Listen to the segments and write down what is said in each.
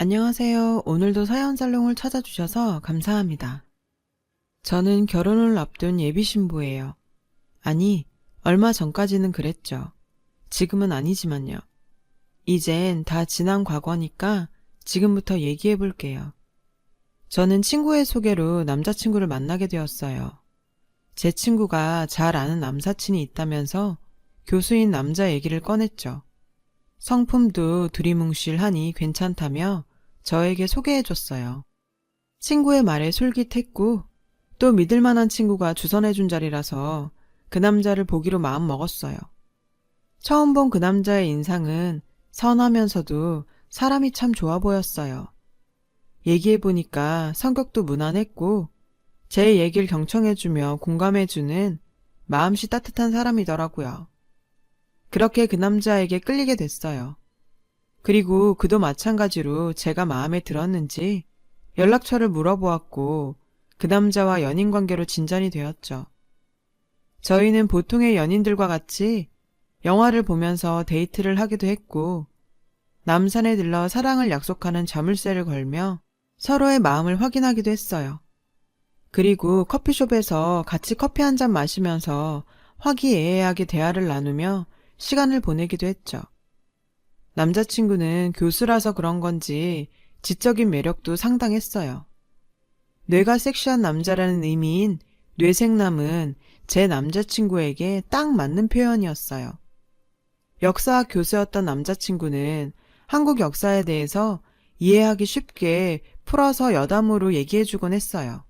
안녕하세요. 오늘도 사연 살롱을 찾아주셔서 감사합니다. 저는 결혼을 앞둔 예비 신부예요. 아니, 얼마 전까지는 그랬죠. 지금은 아니지만요. 이젠 다 지난 과거니까 지금부터 얘기해 볼게요. 저는 친구의 소개로 남자친구를 만나게 되었어요. 제 친구가 잘 아는 남사친이 있다면서 교수인 남자 얘기를 꺼냈죠. 성품도 두리뭉실하니 괜찮다며 저에게 소개해 줬어요. 친구의 말에 솔깃했고 또 믿을 만한 친구가 주선해 준 자리라서 그 남자를 보기로 마음 먹었어요. 처음 본 그 남자의 인상은 선하면서도 사람이 참 좋아 보였어요. 얘기해 보니까 성격도 무난했고 제 얘기를 경청해주며 공감해주는 마음씨 따뜻한 사람이더라고요. 그렇게 그 남자에게 끌리게 됐어요. 그리고 그도 마찬가지로 제가 마음에 들었는지 연락처를 물어보았고 그 남자와 연인 관계로 진전이 되었죠. 저희는 보통의 연인들과 같이 영화를 보면서 데이트를 하기도 했고 남산에 들러 사랑을 약속하는 자물쇠를 걸며 서로의 마음을 확인하기도 했어요. 그리고 커피숍에서 같이 커피 한 잔 마시면서 화기애애하게 대화를 나누며 시간을 보내기도 했죠. 남자친구는 교수라서 그런 건지 지적인 매력도 상당했어요. 뇌가 섹시한 남자라는 의미인 뇌생남은 제 남자친구에게 딱 맞는 표현이었어요. 역사학 교수였던 남자친구는 한국 역사에 대해서 이해하기 쉽게 풀어서 여담으로 얘기해주곤 했어요.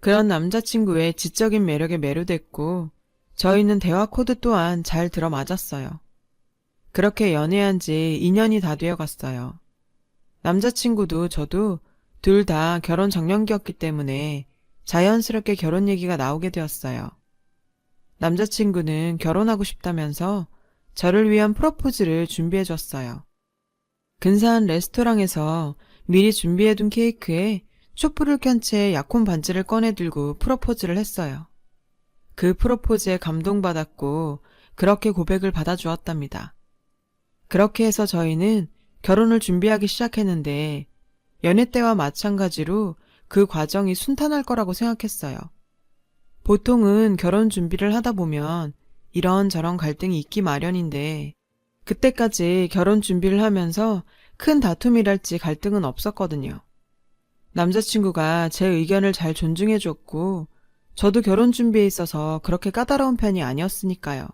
그런 남자친구의 지적인 매력에 매료됐고 저희는 대화 코드 또한 잘 들어맞았어요. 그렇게 연애한 지 2년이 다 되어 갔어요. 남자친구도 저도 둘 다 결혼 정년기였기 때문에 자연스럽게 결혼 얘기가 나오게 되었어요. 남자친구는 결혼하고 싶다면서 저를 위한 프로포즈를 준비해 줬어요. 근사한 레스토랑에서 미리 준비해둔 케이크에 촛불을 켠 채 약혼 반지를 꺼내 들고 프로포즈를 했어요. 그 프로포즈에 감동받았고 그렇게 고백을 받아주었답니다. 그렇게 해서 저희는 결혼을 준비하기 시작했는데 연애 때와 마찬가지로 그 과정이 순탄할 거라고 생각했어요. 보통은 결혼 준비를 하다 보면 이런저런 갈등이 있기 마련인데 그때까지 결혼 준비를 하면서 큰 다툼이랄지 갈등은 없었거든요. 남자친구가 제 의견을 잘 존중해줬고 저도 결혼 준비에 있어서 그렇게 까다로운 편이 아니었으니까요.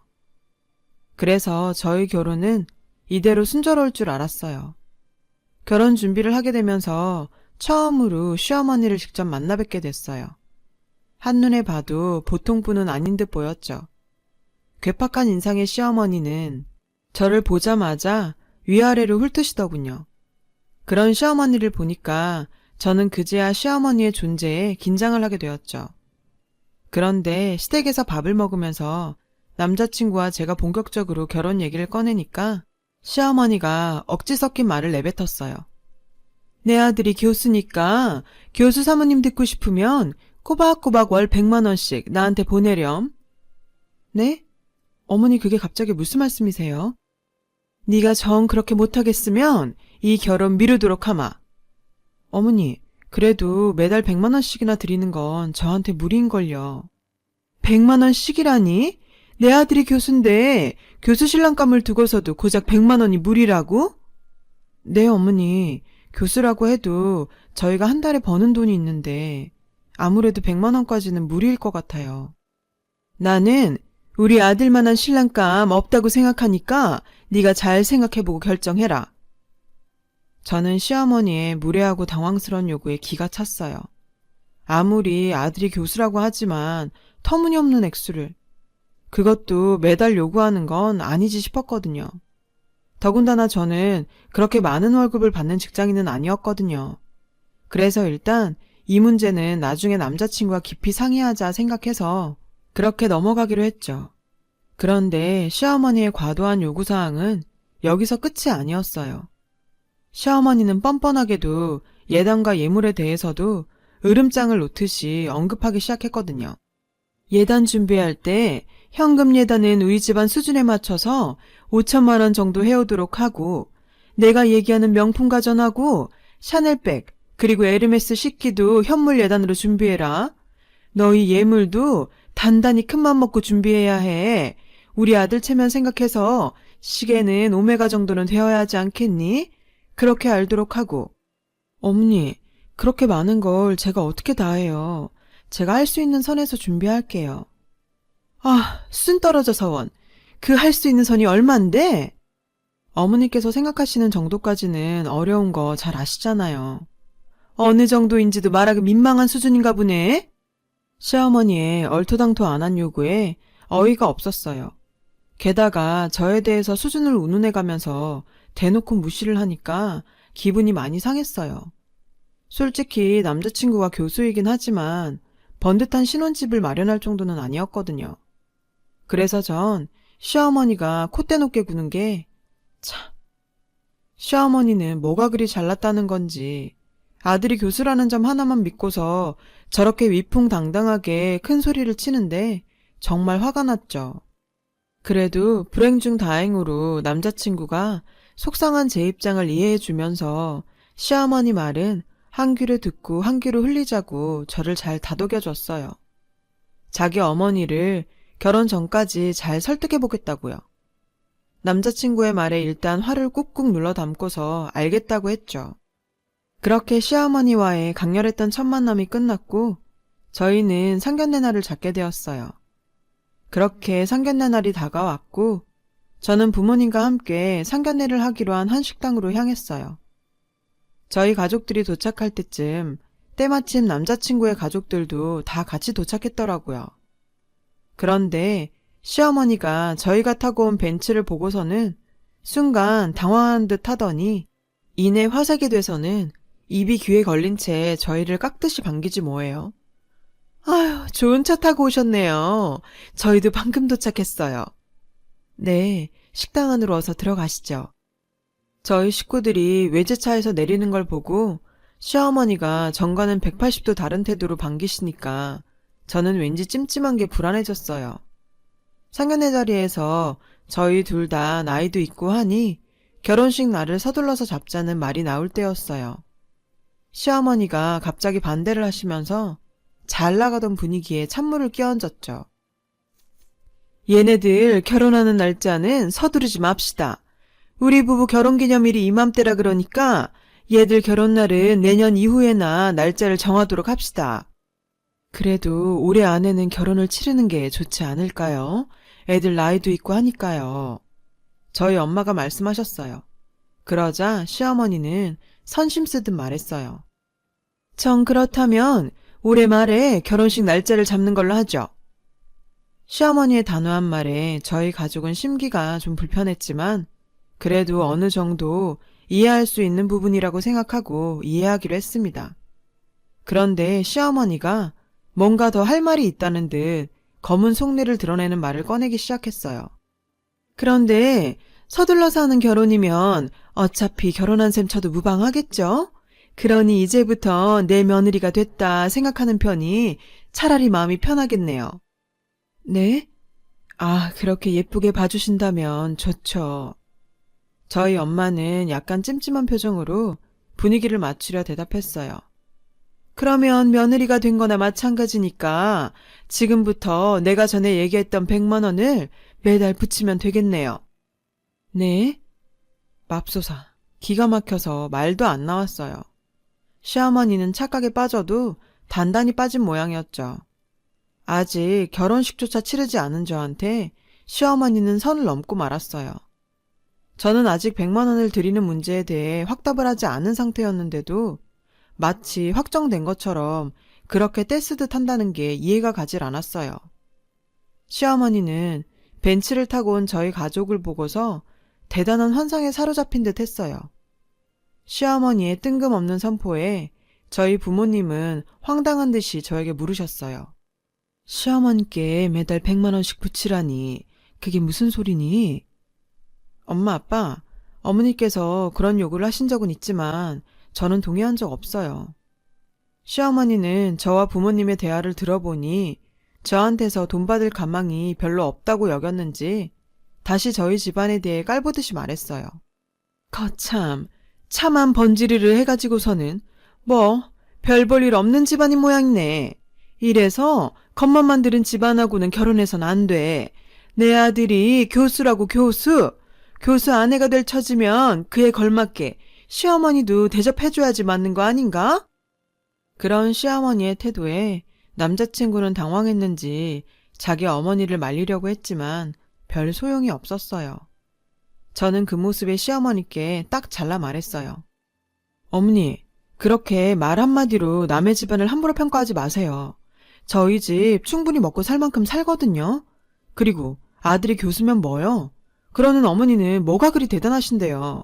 그래서 저희 결혼은 이대로 순조로울 줄 알았어요. 결혼 준비를 하게 되면서 처음으로 시어머니를 직접 만나 뵙게 됐어요. 한눈에 봐도 보통 분은 아닌 듯 보였죠. 괴팍한 인상의 시어머니는 저를 보자마자 위아래로 훑으시더군요. 그런 시어머니를 보니까 저는 그제야 시어머니의 존재에 긴장을 하게 되었죠. 그런데 시댁에서 밥을 먹으면서 남자친구와 제가 본격적으로 결혼 얘기를 꺼내니까 시어머니가 억지 섞인 말을 내뱉었어요. 내 아들이 교수니까 교수 사모님 듣고 싶으면 꼬박꼬박 월 100만원씩 나한테 보내렴. 네? 어머니 그게 갑자기 무슨 말씀이세요? 네가 정 그렇게 못하겠으면 이 결혼 미루도록 하마. 어머니, 그래도 매달 100만원씩이나 드리는 건 저한테 무리인걸요. 100만원씩이라니? 내 아들이 교수인데 교수 신랑감을 두고서도 고작 100만 원이 무리라고? 네, 어머니. 교수라고 해도 저희가 한 달에 버는 돈이 있는데 아무래도 100만 원까지는 무리일 것 같아요. 나는 우리 아들만한 신랑감 없다고 생각하니까 네가 잘 생각해보고 결정해라. 저는 시어머니의 무례하고 당황스러운 요구에 기가 찼어요. 아무리 아들이 교수라고 하지만 터무니없는 액수를 그것도 매달 요구하는 건 아니지 싶었거든요. 더군다나 저는 그렇게 많은 월급을 받는 직장인은 아니었거든요. 그래서 일단 이 문제는 나중에 남자친구와 깊이 상의하자 생각해서 그렇게 넘어가기로 했죠. 그런데 시어머니의 과도한 요구사항은 여기서 끝이 아니었어요. 시어머니는 뻔뻔하게도 예단과 예물에 대해서도 으름장을 놓듯이 언급하기 시작했거든요. 예단 준비할 때 현금 예단은 우리 집안 수준에 맞춰서 5천만 원 정도 해오도록 하고 내가 얘기하는 명품 가전하고 샤넬백 그리고 에르메스 식기도 현물 예단으로 준비해라. 너희 예물도 단단히 큰맘 먹고 준비해야 해. 우리 아들 체면 생각해서 시계는 오메가 정도는 되어야 하지 않겠니? 그렇게 알도록 하고. 어머니, 그렇게 많은 걸 제가 어떻게 다 해요. 제가 할 수 있는 선에서 준비할게요. 아, 순 떨어져 서 원. 그 할 수 있는 선이 얼만데? 어머니께서 생각하시는 정도까지는 어려운 거 잘 아시잖아요. 어느 정도인지도 말하기 민망한 수준인가 보네? 시어머니의 얼토당토 안 한 요구에 어이가 없었어요. 게다가 저에 대해서 수준을 운운해 가면서 대놓고 무시를 하니까 기분이 많이 상했어요. 솔직히 남자친구가 교수이긴 하지만 번듯한 신혼집을 마련할 정도는 아니었거든요. 그래서 전 시어머니가 콧대 높게 구는 게 참. 시어머니는 뭐가 그리 잘났다는 건지 아들이 교수라는 점 하나만 믿고서 저렇게 위풍당당하게 큰 소리를 치는데 정말 화가 났죠. 그래도 불행 중 다행으로 남자친구가 속상한 제 입장을 이해해 주면서 시어머니 말은 한 귀로 듣고 한 귀로 흘리자고 저를 잘 다독여 줬어요. 자기 어머니를 결혼 전까지 잘 설득해 보겠다고요. 남자친구의 말에 일단 화를 꾹꾹 눌러 담고서 알겠다고 했죠. 그렇게 시어머니와의 강렬했던 첫 만남이 끝났고 저희는 상견례 날을 잡게 되었어요. 그렇게 상견례 날이 다가왔고 저는 부모님과 함께 상견례를 하기로 한 한 식당으로 향했어요. 저희 가족들이 도착할 때쯤 때마침 남자친구의 가족들도 다 같이 도착했더라고요. 그런데 시어머니가 저희가 타고 온 벤츠를 보고서는 순간 당황한 듯 하더니 이내 화색이 돼서는 입이 귀에 걸린 채 저희를 깍듯이 반기지 뭐예요. 아휴, 좋은 차 타고 오셨네요. 저희도 방금 도착했어요. 네, 식당 안으로 어서 들어가시죠. 저희 식구들이 외제차에서 내리는 걸 보고 시어머니가 정과는 180도 다른 태도로 반기시니까 저는 왠지 찜찜한 게 불안해졌어요. 상견례 자리에서 저희 둘 다 나이도 있고 하니 결혼식 날을 서둘러서 잡자는 말이 나올 때였어요. 시어머니가 갑자기 반대를 하시면서 잘 나가던 분위기에 찬물을 끼얹었죠. 얘네들 결혼하는 날짜는 서두르지 맙시다. 우리 부부 결혼기념일이 이맘때라 그러니까 얘들 결혼날은 내년 이후에나 날짜를 정하도록 합시다. 그래도 올해 안에는 결혼을 치르는 게 좋지 않을까요? 애들 나이도 있고 하니까요. 저희 엄마가 말씀하셨어요. 그러자 시어머니는 선심 쓰듯 말했어요. 정 그렇다면 올해 말에 결혼식 날짜를 잡는 걸로 하죠. 시어머니의 단호한 말에 저희 가족은 심기가 좀 불편했지만 그래도 어느 정도 이해할 수 있는 부분이라고 생각하고 이해하기로 했습니다. 그런데 시어머니가 뭔가 더 할 말이 있다는 듯 검은 속내를 드러내는 말을 꺼내기 시작했어요. 그런데 서둘러서 하는 결혼이면 어차피 결혼한 셈 쳐도 무방하겠죠? 그러니 이제부터 내 며느리가 됐다 생각하는 편이 차라리 마음이 편하겠네요. 네? 아, 그렇게 예쁘게 봐주신다면 좋죠. 저희 엄마는 약간 찜찜한 표정으로 분위기를 맞추려 대답했어요. 그러면 며느리가 된 거나 마찬가지니까 지금부터 내가 전에 얘기했던 100만 원을 매달 붙이면 되겠네요. 네? 맙소사. 기가 막혀서 말도 안 나왔어요. 시어머니는 착각에 빠져도 단단히 빠진 모양이었죠. 아직 결혼식조차 치르지 않은 저한테 시어머니는 선을 넘고 말았어요. 저는 아직 100만 원을 드리는 문제에 대해 확답을 하지 않은 상태였는데도 마치 확정된 것처럼 그렇게 떼쓰듯 한다는 게 이해가 가질 않았어요. 시어머니는 벤츠를 타고 온 저희 가족을 보고서 대단한 환상에 사로잡힌 듯 했어요. 시어머니의 뜬금없는 선포에 저희 부모님은 황당한 듯이 저에게 물으셨어요. 시어머니께 매달 100만 원씩 붙이라니 그게 무슨 소리니? 엄마 아빠 어머니께서 그런 요구를 하신 적은 있지만 저는 동의한 적 없어요. 시어머니는 저와 부모님의 대화를 들어보니 저한테서 돈 받을 가망이 별로 없다고 여겼는지 다시 저희 집안에 대해 깔보듯이 말했어요. 거참, 차만 번지르르 해가지고서는 뭐 별 볼 일 없는 집안인 모양이네. 이래서 겉멋만 들은 집안하고는 결혼해선 안 돼. 내 아들이 교수라고 교수. 교수 아내가 될 처지면 그에 걸맞게 시어머니도 대접해줘야지 맞는 거 아닌가? 그런 시어머니의 태도에 남자친구는 당황했는지 자기 어머니를 말리려고 했지만 별 소용이 없었어요. 저는 그 모습에 시어머니께 딱 잘라 말했어요. 어머니, 그렇게 말 한마디로 남의 집안을 함부로 평가하지 마세요. 저희 집 충분히 먹고 살 만큼 살거든요. 그리고 아들이 교수면 뭐요? 그러는 어머니는 뭐가 그리 대단하신데요.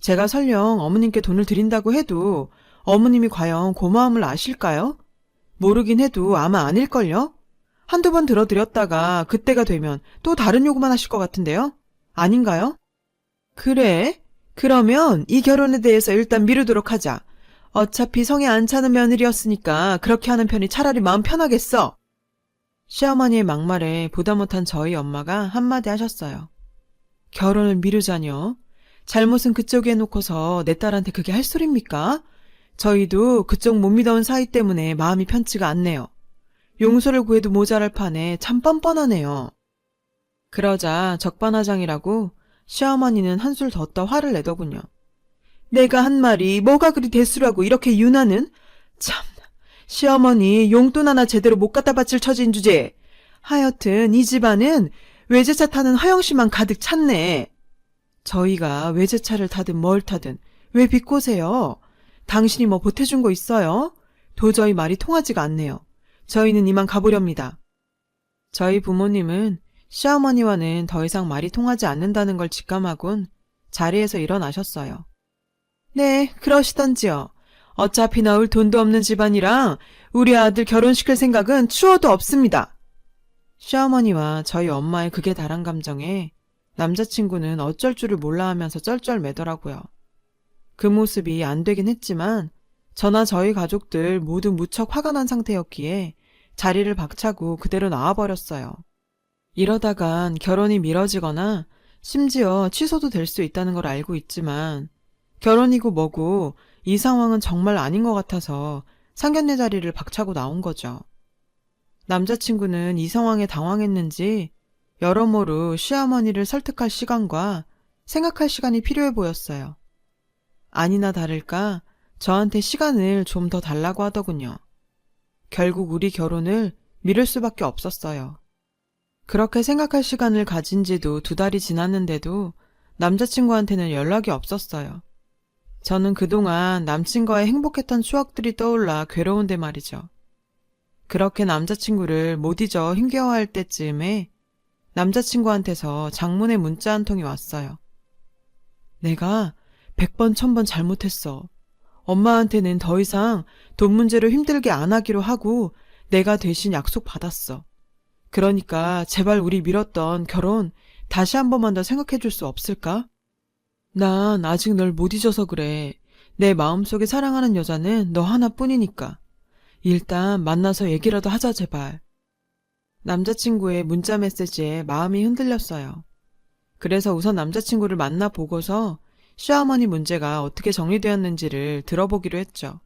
제가 설령 어머님께 돈을 드린다고 해도 어머님이 과연 고마움을 아실까요? 모르긴 해도 아마 아닐걸요? 한두 번 들어드렸다가 그때가 되면 또 다른 요구만 하실 것 같은데요? 아닌가요? 그래? 그러면 이 결혼에 대해서 일단 미루도록 하자. 어차피 성에 안 차는 며느리였으니까 그렇게 하는 편이 차라리 마음 편하겠어. 시어머니의 막말에 보다 못한 저희 엄마가 한마디 하셨어요. 결혼을 미루자뇨. 잘못은 그쪽에 놓고서 내 딸한테 그게 할 소리입니까? 저희도 그쪽 못 믿어온 사이 때문에 마음이 편치가 않네요. 용서를 구해도 모자랄 판에 참 뻔뻔하네요. 그러자 적반하장이라고 시어머니는 한술 더 떠 화를 내더군요. 내가 한 말이 뭐가 그리 대수라고 이렇게 유나는? 참, 시어머니 용돈 하나 제대로 못 갖다 바칠 처진 주제. 하여튼 이 집안은 외제차 타는 허영씨만 가득 찼네. 저희가 외제차를 타든 뭘 타든 왜 비꼬세요? 당신이 뭐 보태준 거 있어요? 도저히 말이 통하지가 않네요. 저희는 이만 가보렵니다. 저희 부모님은 시어머니와는 더 이상 말이 통하지 않는다는 걸 직감하곤 자리에서 일어나셨어요. 네, 그러시던지요. 어차피 나올 돈도 없는 집안이라 우리 아들 결혼시킬 생각은 추워도 없습니다. 시어머니와 저희 엄마의 극에 달한 감정에 남자친구는 어쩔 줄을 몰라 하면서 쩔쩔매더라고요. 그 모습이 안 되긴 했지만 저나 저희 가족들 모두 무척 화가 난 상태였기에 자리를 박차고 그대로 나와버렸어요. 이러다간 결혼이 미뤄지거나 심지어 취소도 될 수 있다는 걸 알고 있지만 결혼이고 뭐고 이 상황은 정말 아닌 것 같아서 상견례 자리를 박차고 나온 거죠. 남자친구는 이 상황에 당황했는지 여러모로 시어머니를 설득할 시간과 생각할 시간이 필요해 보였어요. 아니나 다를까 저한테 시간을 좀 더 달라고 하더군요. 결국 우리 결혼을 미룰 수밖에 없었어요. 그렇게 생각할 시간을 가진 지도 두 달이 지났는데도 남자친구한테는 연락이 없었어요. 저는 그동안 남친과의 행복했던 추억들이 떠올라 괴로운데 말이죠. 그렇게 남자친구를 못 잊어 힘겨워할 때쯤에 남자친구한테서 장문의 문자 한 통이 왔어요. 내가 백 번, 천번 잘못했어. 엄마한테는 더 이상 돈 문제로 힘들게 안 하기로 하고 내가 대신 약속 받았어. 그러니까 제발 우리 미뤘던 결혼 다시 한 번만 더 생각해 줄 수 없을까? 난 아직 널 못 잊어서 그래. 내 마음속에 사랑하는 여자는 너 하나뿐이니까. 일단 만나서 얘기라도 하자 제발. 남자친구의 문자 메시지에 마음이 흔들렸어요. 그래서 우선 남자친구를 만나 보고서 시어머니 문제가 어떻게 정리되었는지를 들어보기로 했죠.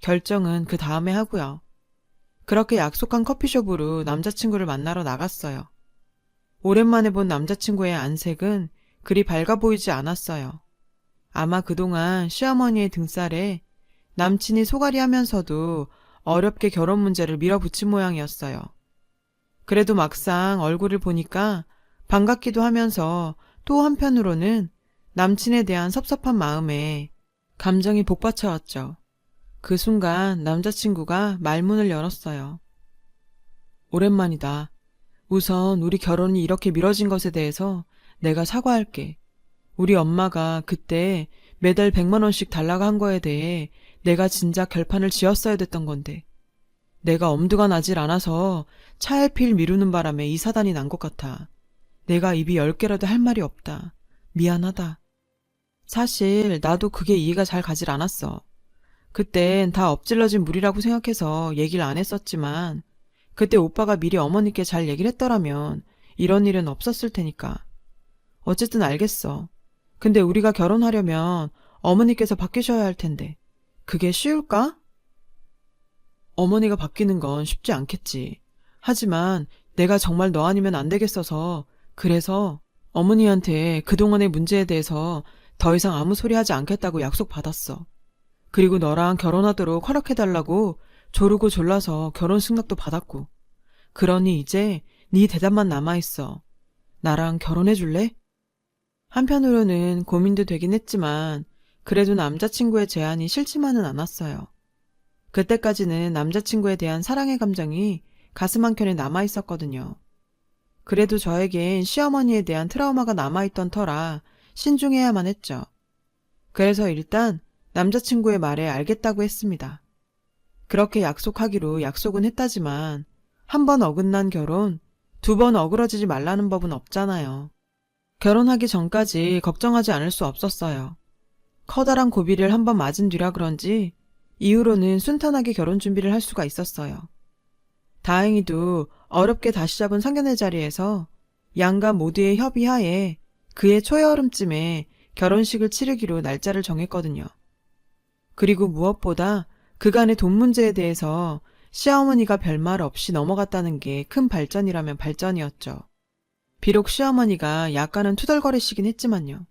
결정은 그 다음에 하고요. 그렇게 약속한 커피숍으로 남자친구를 만나러 나갔어요. 오랜만에 본 남자친구의 안색은 그리 밝아 보이지 않았어요. 아마 그동안 시어머니의 등살에 남친이 소갈이 하면서도 어렵게 결혼 문제를 밀어붙인 모양이었어요. 그래도 막상 얼굴을 보니까 반갑기도 하면서 또 한편으로는 남친에 대한 섭섭한 마음에 감정이 복받쳐왔죠. 그 순간 남자친구가 말문을 열었어요. 오랜만이다. 우선 우리 결혼이 이렇게 미뤄진 것에 대해서 내가 사과할게. 우리 엄마가 그때 매달 100만원씩 달라고 한 거에 대해 내가 진작 결판을 지었어야 됐던 건데. 내가 엄두가 나질 않아서 차일필 미루는 바람에 이 사단이 난 것 같아. 내가 입이 열 개라도 할 말이 없다. 미안하다. 사실 나도 그게 이해가 잘 가질 않았어. 그땐 다 엎질러진 물이라고 생각해서 얘기를 안 했었지만 그때 오빠가 미리 어머니께 잘 얘기를 했더라면 이런 일은 없었을 테니까. 어쨌든 알겠어. 근데 우리가 결혼하려면 어머니께서 바뀌셔야 할 텐데, 그게 쉬울까? 어머니가 바뀌는 건 쉽지 않겠지. 하지만 내가 정말 너 아니면 안 되겠어서, 그래서 어머니한테 그동안의 문제에 대해서 더 이상 아무 소리 하지 않겠다고 약속받았어. 그리고 너랑 결혼하도록 허락해달라고 조르고 졸라서 결혼 승낙도 받았고. 그러니 이제 네 대답만 남아있어. 나랑 결혼해줄래? 한편으로는 고민도 되긴 했지만 그래도 남자친구의 제안이 싫지만은 않았어요. 그때까지는 남자친구에 대한 사랑의 감정이 가슴 한켠에 남아 있었거든요. 그래도 저에겐 시어머니에 대한 트라우마가 남아있던 터라 신중해야만 했죠. 그래서 일단 남자친구의 말에 알겠다고 했습니다. 그렇게 약속하기로 약속은 했다지만 한 번 어긋난 결혼, 두 번 어그러지지 말라는 법은 없잖아요. 결혼하기 전까지 걱정하지 않을 수 없었어요. 커다란 고비를 한 번 맞은 뒤라 그런지 이후로는 순탄하게 결혼 준비를 할 수가 있었어요. 다행히도 어렵게 다시 잡은 상견례 자리에서 양가 모두의 협의하에 그해 초여름쯤에 결혼식을 치르기로 날짜를 정했거든요. 그리고 무엇보다 그간의 돈 문제에 대해서 시어머니가 별말 없이 넘어갔다는 게 큰 발전이라면 발전이었죠. 비록 시어머니가 약간은 투덜거리시긴 했지만요.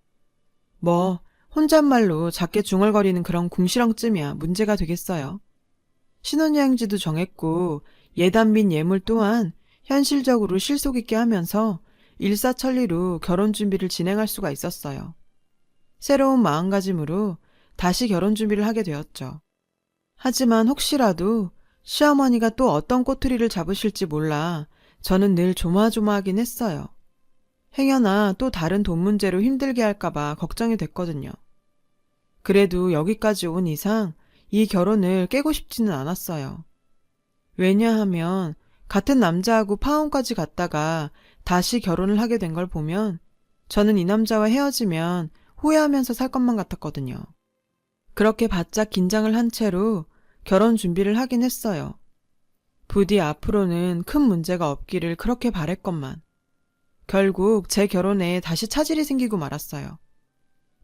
뭐 혼잣말로 작게 중얼거리는 그런 궁시렁쯤이야 문제가 되겠어요. 신혼여행지도 정했고 예단 및 예물 또한 현실적으로 실속 있게 하면서 일사천리로 결혼 준비를 진행할 수가 있었어요. 새로운 마음가짐으로 다시 결혼 준비를 하게 되었죠. 하지만 혹시라도 시어머니가 또 어떤 꼬투리를 잡으실지 몰라 저는 늘 조마조마하긴 했어요. 행여나 또 다른 돈 문제로 힘들게 할까봐 걱정이 됐거든요. 그래도 여기까지 온 이상 이 결혼을 깨고 싶지는 않았어요. 왜냐하면 같은 남자하고 파혼까지 갔다가 다시 결혼을 하게 된 걸 보면 저는 이 남자와 헤어지면 후회하면서 살 것만 같았거든요. 그렇게 바짝 긴장을 한 채로 결혼 준비를 하긴 했어요. 부디 앞으로는 큰 문제가 없기를 그렇게 바랬건만. 결국 제 결혼에 다시 차질이 생기고 말았어요.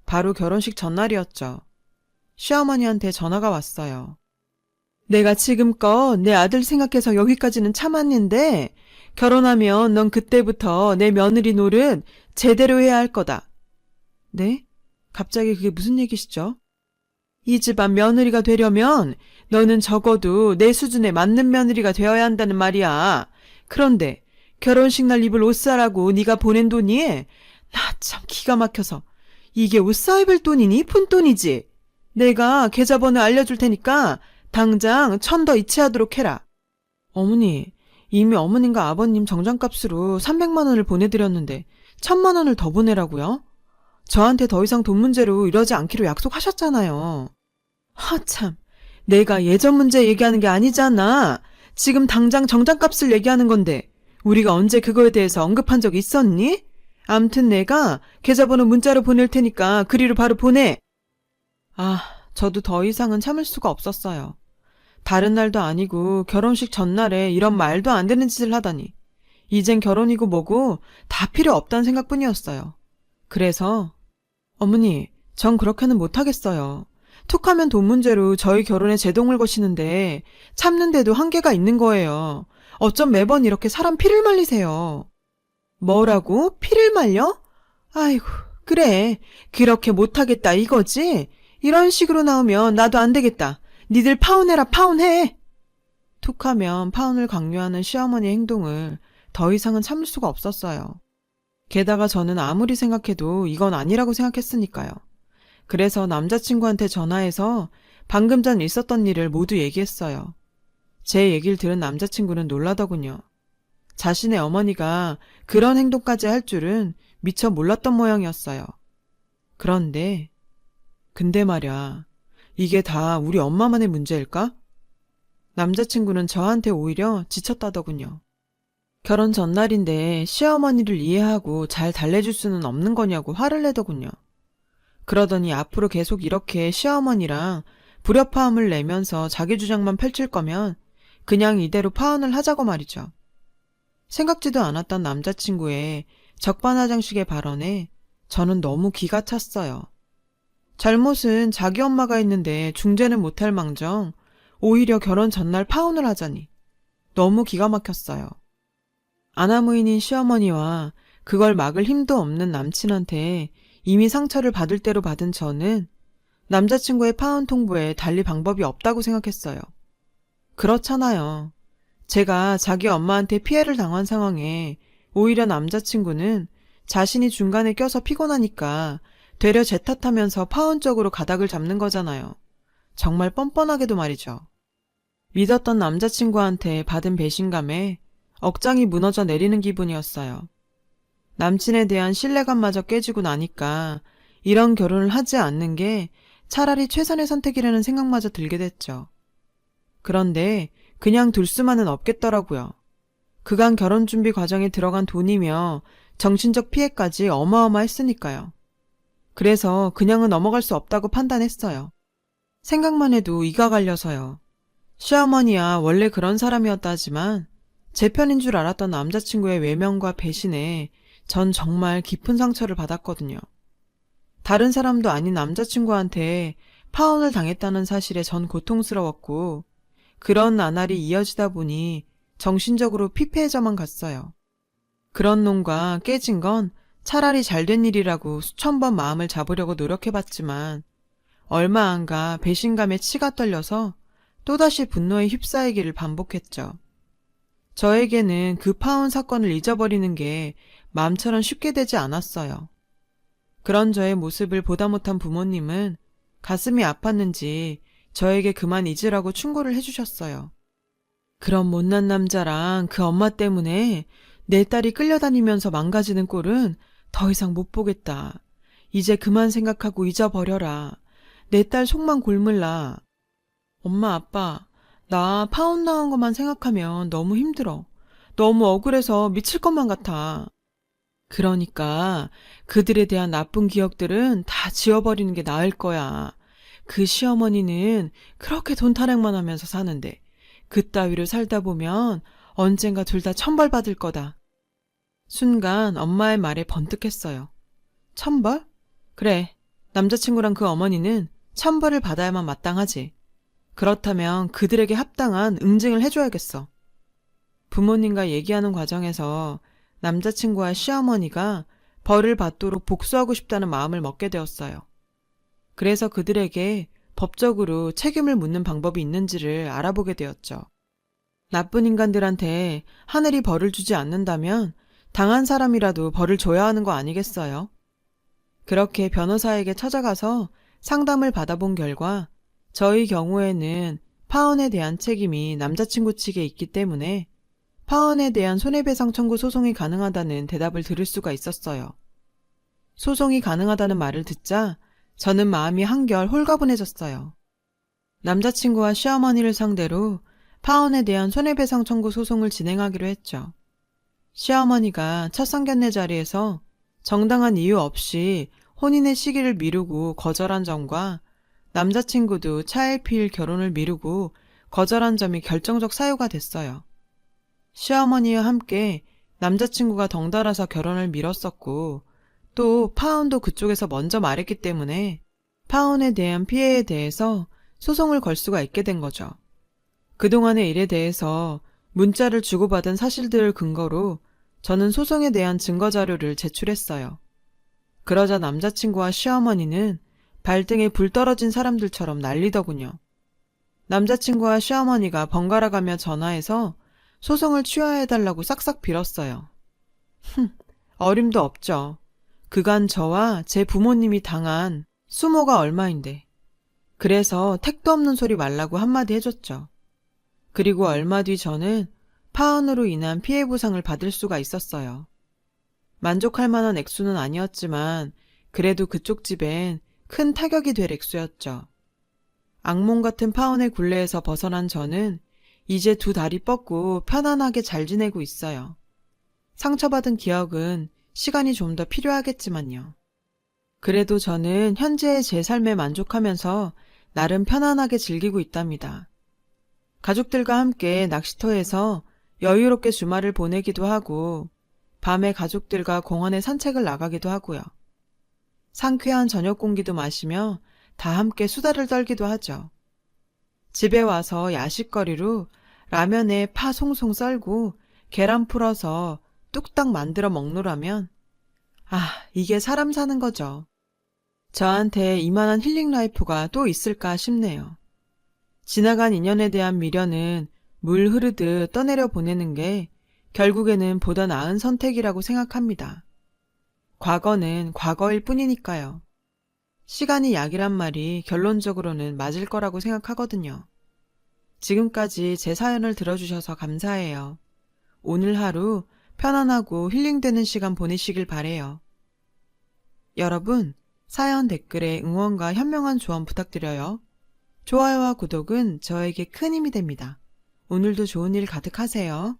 바로 결혼식 전날이었죠. 시어머니한테 전화가 왔어요. 내가 지금껏 내 아들 생각해서 여기까지는 참았는데 결혼하면 넌 그때부터 내 며느리 노릇 제대로 해야 할 거다. 네? 갑자기 그게 무슨 얘기시죠? 이 집안 며느리가 되려면 너는 적어도 내 수준에 맞는 며느리가 되어야 한다는 말이야. 그런데 결혼식 날 입을 옷 사라고 네가 보낸 돈이 나 참 기가 막혀서 이게 입을 돈이니 푼돈이지. 내가 계좌번호 알려줄 테니까 당장 천 더 이체하도록 해라. 어머니, 이미 어머님과 아버님 정장값으로 300만 원을 보내드렸는데 천만 원을 더 보내라고요? 저한테 더 이상 돈 문제로 이러지 않기로 약속하셨잖아요. 하참, 내가 예전 문제 얘기하는 게 아니잖아. 지금 당장 정장값을 얘기하는 건데 우리가 언제 그거에 대해서 언급한 적 있었니? 암튼 내가 계좌번호 문자로 보낼 테니까 그리로 바로 보내. 아, 저도 더 이상은 참을 수가 없었어요. 다른 날도 아니고 결혼식 전날에 이런 말도 안 되는 짓을 하다니. 이젠 결혼이고 뭐고 다 필요 없다는 생각뿐이었어요. 그래서 어머니, 전 그렇게는 못하겠어요. 툭하면 돈 문제로 저희 결혼에 제동을 거시는데 참는데도 한계가 있는 거예요. 어쩜 매번 이렇게 사람 피를 말리세요. 뭐라고? 피를 말려? 아이고, 그래. 그렇게 못하겠다 이거지? 이런 식으로 나오면 나도 안 되겠다. 니들 파혼해라 파혼해. 툭 하면 파혼을 강요하는 시어머니의 행동을 더 이상은 참을 수가 없었어요. 게다가 저는 아무리 생각해도 이건 아니라고 생각했으니까요. 그래서 남자친구한테 전화해서 방금 전 있었던 일을 모두 얘기했어요. 제 얘기를 들은 남자친구는 놀라더군요. 자신의 어머니가 그런 행동까지 할 줄은 미처 몰랐던 모양이었어요. 그런데, 근데 말야, 이게 다 우리 엄마만의 문제일까? 남자친구는 저한테 오히려 지쳤다더군요. 결혼 전날인데 시어머니를 이해하고 잘 달래줄 수는 없는 거냐고 화를 내더군요. 그러더니 앞으로 계속 이렇게 시어머니랑 불협화음을 내면서 자기 주장만 펼칠 거면 그냥 이대로 파혼을 하자고 말이죠. 생각지도 않았던 남자친구의 적반하장식의 발언에 저는 너무 기가 찼어요. 잘못은 자기 엄마가 있는데 중재는 못할 망정 오히려 결혼 전날 파혼을 하자니 너무 기가 막혔어요. 아나무인인 시어머니와 그걸 막을 힘도 없는 남친한테 이미 상처를 받을 대로 받은 저는 남자친구의 파혼 통보에 달리 방법이 없다고 생각했어요. 그렇잖아요. 제가 자기 엄마한테 피해를 당한 상황에 오히려 남자친구는 자신이 중간에 껴서 피곤하니까 되려 제 탓하면서 파혼 쪽으로 가닥을 잡는 거잖아요. 정말 뻔뻔하게도 말이죠. 믿었던 남자친구한테 받은 배신감에 억장이 무너져 내리는 기분이었어요. 남친에 대한 신뢰감마저 깨지고 나니까 이런 결혼을 하지 않는 게 차라리 최선의 선택이라는 생각마저 들게 됐죠. 그런데 그냥 둘 수만은 없겠더라고요. 그간 결혼 준비 과정에 들어간 돈이며 정신적 피해까지 어마어마했으니까요. 그래서 그냥은 넘어갈 수 없다고 판단했어요. 생각만 해도 이가 갈려서요. 시어머니야 원래 그런 사람이었다지만 제 편인 줄 알았던 남자친구의 외면과 배신에 전 정말 깊은 상처를 받았거든요. 다른 사람도 아닌 남자친구한테 파혼을 당했다는 사실에 전 고통스러웠고 그런 나날이 이어지다 보니 정신적으로 피폐해져만 갔어요. 그런 놈과 깨진 건 차라리 잘된 일이라고 수천 번 마음을 잡으려고 노력해봤지만 얼마 안 가 배신감에 치가 떨려서 또다시 분노에 휩싸이기를 반복했죠. 저에게는 그 파혼 사건을 잊어버리는 게 마음처럼 쉽게 되지 않았어요. 그런 저의 모습을 보다 못한 부모님은 가슴이 아팠는지 저에게 그만 잊으라고 충고를 해주셨어요. 그런 못난 남자랑 그 엄마 때문에 내 딸이 끌려다니면서 망가지는 꼴은 더 이상 못 보겠다. 이제 그만 생각하고 잊어버려라. 내 딸 속만 골물라. 엄마, 아빠, 나 파혼 나온 것만 생각하면 너무 힘들어. 너무 억울해서 미칠 것만 같아. 그러니까 그들에 대한 나쁜 기억들은 다 지워버리는 게 나을 거야. 그 시어머니는 그렇게 돈 타령만 하면서 사는데 그 따위로 살다 보면 언젠가 둘 다 천벌 받을 거다. 순간 엄마의 말에 번뜩했어요. 천벌? 그래. 남자친구랑 그 어머니는 천벌을 받아야만 마땅하지. 그렇다면 그들에게 합당한 응징을 해줘야겠어. 부모님과 얘기하는 과정에서 남자친구와 시어머니가 벌을 받도록 복수하고 싶다는 마음을 먹게 되었어요. 그래서 그들에게 법적으로 책임을 묻는 방법이 있는지를 알아보게 되었죠. 나쁜 인간들한테 하늘이 벌을 주지 않는다면 당한 사람이라도 벌을 줘야 하는 거 아니겠어요? 그렇게 변호사에게 찾아가서 상담을 받아본 결과 저희 경우에는 파혼에 대한 책임이 남자친구 측에 있기 때문에 파혼에 대한 손해배상 청구 소송이 가능하다는 대답을 들을 수가 있었어요. 소송이 가능하다는 말을 듣자 저는 마음이 한결 홀가분해졌어요. 남자친구와 시어머니를 상대로 파혼에 대한 손해배상 청구 소송을 진행하기로 했죠. 시어머니가 첫 상견례 자리에서 정당한 이유 없이 혼인의 시기를 미루고 거절한 점과 남자친구도 차일피일 결혼을 미루고 거절한 점이 결정적 사유가 됐어요. 시어머니와 함께 남자친구가 덩달아서 결혼을 미뤘었고 또 파혼도 그쪽에서 먼저 말했기 때문에 파혼에 대한 피해에 대해서 소송을 걸 수가 있게 된 거죠. 그동안의 일에 대해서 문자를 주고받은 사실들을 근거로 저는 소송에 대한 증거 자료를 제출했어요. 그러자 남자친구와 시어머니는 발등에 불 떨어진 사람들처럼 난리더군요. 남자친구와 시어머니가 번갈아 가며 전화해서 소송을 취하해달라고 싹싹 빌었어요. 흠, 어림도 없죠. 그간 저와 제 부모님이 당한 수모가 얼마인데. 그래서 택도 없는 소리 말라고 한마디 해줬죠. 그리고 얼마 뒤 저는 파혼으로 인한 피해 보상을 받을 수가 있었어요. 만족할 만한 액수는 아니었지만 그래도 그쪽 집엔 큰 타격이 될 액수였죠. 악몽 같은 파혼의 굴레에서 벗어난 저는 이제 두 다리 뻗고 편안하게 잘 지내고 있어요. 상처받은 기억은 시간이 좀 더 필요하겠지만요. 그래도 저는 현재의 제 삶에 만족하면서 나름 편안하게 즐기고 있답니다. 가족들과 함께 낚시터에서 여유롭게 주말을 보내기도 하고, 밤에 가족들과 공원에 산책을 나가기도 하고요. 상쾌한 저녁 공기도 마시며 다 함께 수다를 떨기도 하죠. 집에 와서 야식거리로 라면에 파 송송 썰고 계란 풀어서 뚝딱 만들어 먹노라면 아, 이게 사람 사는 거죠. 저한테 이만한 힐링 라이프가 또 있을까 싶네요. 지나간 인연에 대한 미련은 물 흐르듯 떠내려 보내는 게 결국에는 보다 나은 선택이라고 생각합니다. 과거는 과거일 뿐이니까요. 시간이 약이란 말이 결론적으로는 맞을 거라고 생각하거든요. 지금까지 제 사연을 들어주셔서 감사해요. 오늘 하루 편안하고 힐링되는 시간 보내시길 바래요. 여러분, 사연 댓글에 응원과 현명한 조언 부탁드려요. 좋아요와 구독은 저에게 큰 힘이 됩니다. 오늘도 좋은 일 가득하세요.